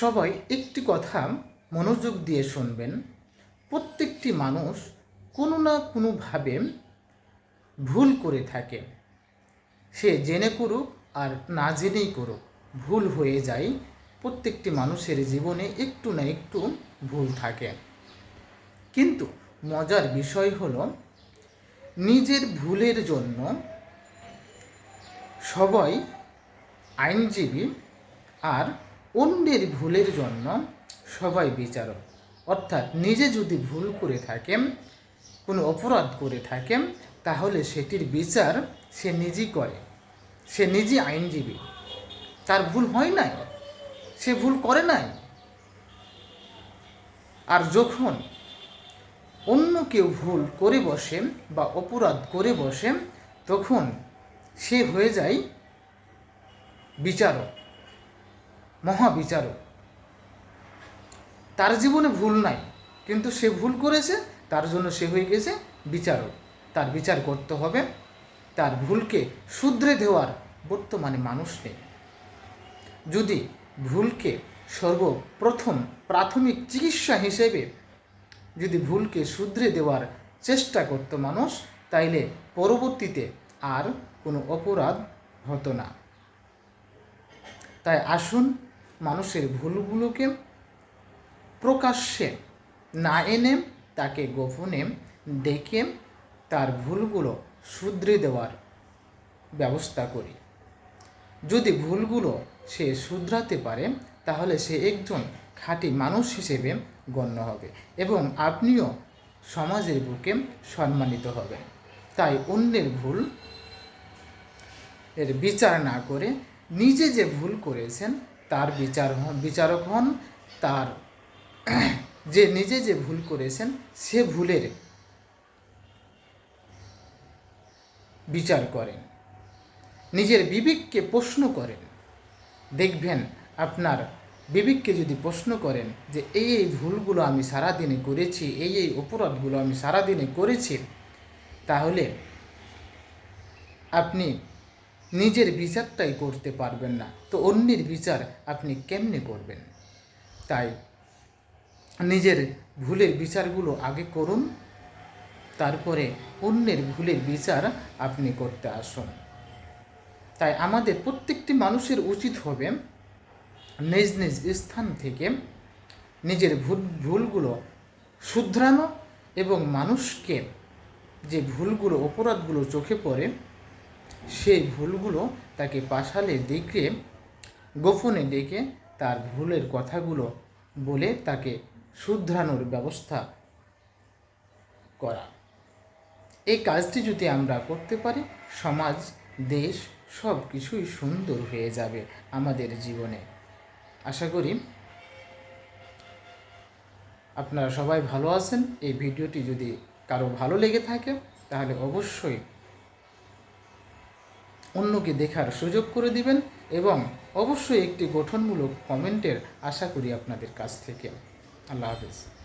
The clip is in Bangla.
সবাই একটি কথা মনোযোগ দিয়ে শুনবেন। প্রত্যেকটি মানুষ কোনো না কোনোভাবে ভুল করে থাকে। সে জেনে করুক আর না জেনেই করুক, ভুল হয়ে যায়। প্রত্যেকটি মানুষের জীবনে একটু না একটু ভুল থাকে। কিন্তু মজার বিষয় হল, নিজের ভুলের জন্য সবাই আইনজীবী আর অন্যের ভুলের জন্য সবাই বিচারক। অর্থাৎ নিজে যদি ভুল করে থাকেন কোনো অপরাধ করে থাকেন তাহলে সেটির বিচার সে নিজেই করে। সে নিজে আইনজীবী। তার ভুল হয় নাই? সে ভুল করে নাই? আর যখন অন্য কেউ ভুল করে বসে বা অপরাধ করে বসে, তখন সে হয়ে যায় বিচারক। মহাবিচারক। তার জীবনে ভুল নাই, কিন্তু সে ভুল করেছে, তার জন্য সে হয়ে গেছে বিচারক। তার বিচার করতে হবে, তার ভুলকে শুধরে দেওয়ার বর্তমানে মানুষ নেই। যদি ভুলকে সর্বপ্রথম প্রাথমিক চিকিৎসা হিসেবে যদি ভুলকে শুধরে দেওয়ার চেষ্টা করতো মানুষ, তাইলে পরবর্তীতে আর কোনো অপরাধ হতো না। তাই আসুন মানুষের ভুলগুলোকে প্রকাশ্যে না এনে তাকে গোপনে ডেকে তার ভুলগুলো শুধরে দেওয়ার ব্যবস্থা করি। যদি ভুলগুলো সে শুধরাতে পারে, তাহলে সে একজন খাঁটি মানুষ হিসেবে গণ্য হবে এবং আপনিও সমাজের বুকে সম্মানিত হবেন তাই অন্যের ভুল এর বিচার না করে নিজে যে ভুল করেছেন তার বিচার হন, বিচারক হন তার। যে নিজে যে ভুল করেছেন, সে ভুলের বিচার করেন। নিজের বিবেককে প্রশ্ন করেন। দেখবেন আপনার বিবেককে যদি প্রশ্ন করেন যে এই এই ভুলগুলো আমি সারাদিনে করেছি, এই এই অপরাধগুলো আমি সারাদিনে করেছি, তাহলে আপনি নিজের বিচারটাই করতে পারবেন না। তো অন্যের বিচার আপনি কেমনে করবেন? তাই নিজের ভুলের বিচারগুলো আগে করুন, তারপরে অন্যের ভুলের বিচার আপনি করতে আসুন। তাই আমাদের প্রত্যেকটি মানুষের উচিত হবে নিজ নিজ স্থান থেকে নিজের ভুল, ভুলগুলো শুধরানো এবং মানুষকে যে ভুলগুলো, অপরাধগুলো চোখে পড়ে সেই ভুলগুলো তাকে পাশালে দেখে, গোপনে ডেকে তার ভুলের কথাগুলো বলে তাকে শুধরানোর ব্যবস্থা করা। এই কাজটি যদি আমরা করতে পারি, সমাজ, দেশ সব কিছুই সুন্দর হয়ে যাবে আমাদের জীবনে। আশা করি আপনারা সবাই ভালো আছেন। এই ভিডিওটি যদি কারও ভালো লেগে থাকে, তাহলে অবশ্যই অন্যকে দেখার সুযোগ করে দিবেন এবং অবশ্যই একটি গঠনমূলক কমেন্টের আশা করি আপনাদের কাছ থেকে। আল্লাহ হাফিজ।